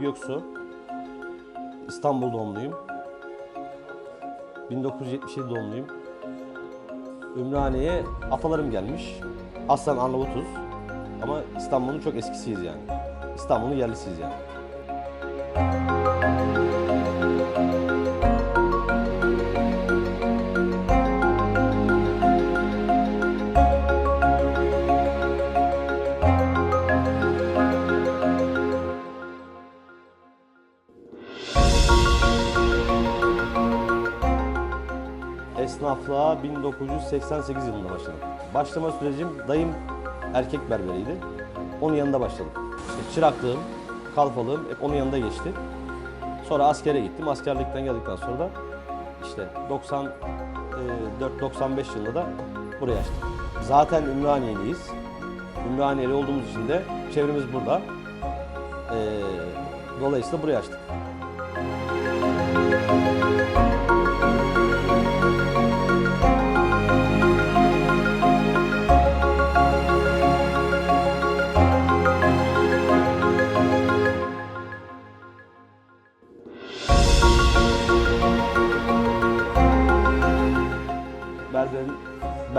Göksu. İstanbul doğumluyum. 1977 doğumluyum. Ümraniye'ye atalarım gelmiş. Aslan Arnavutuz. Ama İstanbul'un çok eskisiyiz yani. İstanbul'un yerlisiyiz yani. Esnaflığa 1988 yılında başladım. Başlama sürecim dayım erkek berberiydi. Onun yanında başladım. İşte çıraklığım, kalfalığım hep onun yanında geçti. Sonra askere gittim. Askerlikten geldikten sonra da işte 94-95 yılında da buraya açtım. Zaten Ümraniyeliyiz. Ümraniyeli olduğumuz için de çevremiz burada. Ee, dolayısıyla buraya açtık.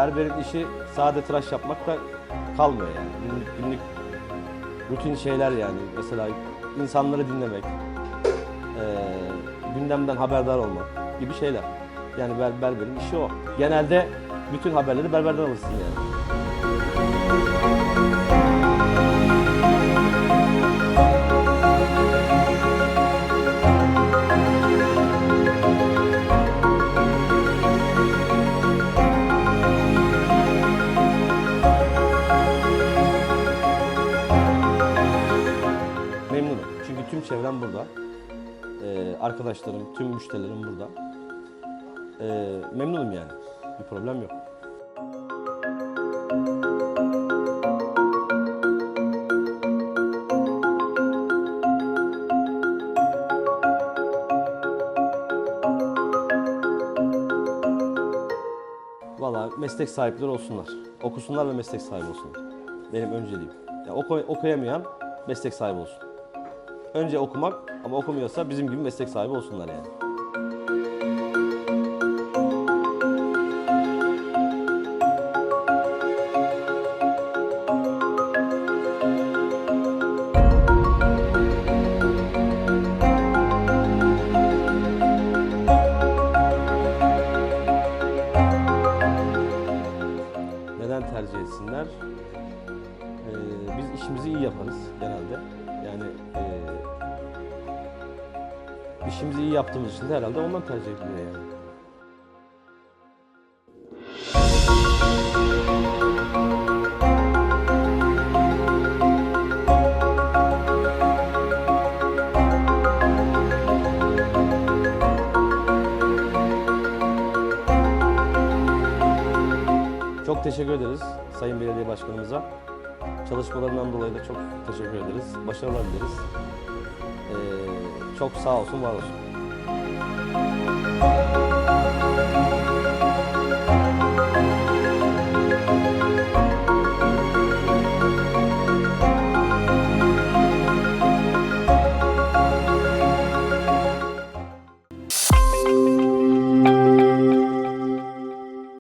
Berberin işi sade tıraş yapmak da kalmıyor yani. Günlük, günlük rutin şeyler yani. Mesela insanları dinlemek, eee, gündemden haberdar olmak gibi şeyler. Yani ber, berberin işi o. Genelde bütün haberleri berberden alırsın yani. Tüm çevrem burada. Ee, arkadaşlarım, tüm müşterilerim burada. Ee, memnunum yani. Bir problem yok. Valla meslek sahipleri olsunlar. Okusunlar ve meslek sahibi olsunlar. Benim önceliğim. Ya oku- okuyamayan meslek sahibi olsun. Önce okumak ama okumuyorsa bizim gibi meslek sahibi olsunlar yani. Neden tercih etsinler? Ee, biz işimizi iyi yaparız genelde. Yani e, işimizi iyi yaptığımız için de herhalde ondan tercih ediliyor yani. Çok teşekkür ederiz Sayın Belediye Başkanımıza. Çalışmalarından dolayı da çok teşekkür ederiz. Başarılar dileriz. Ee, çok sağ olsun, var olsun.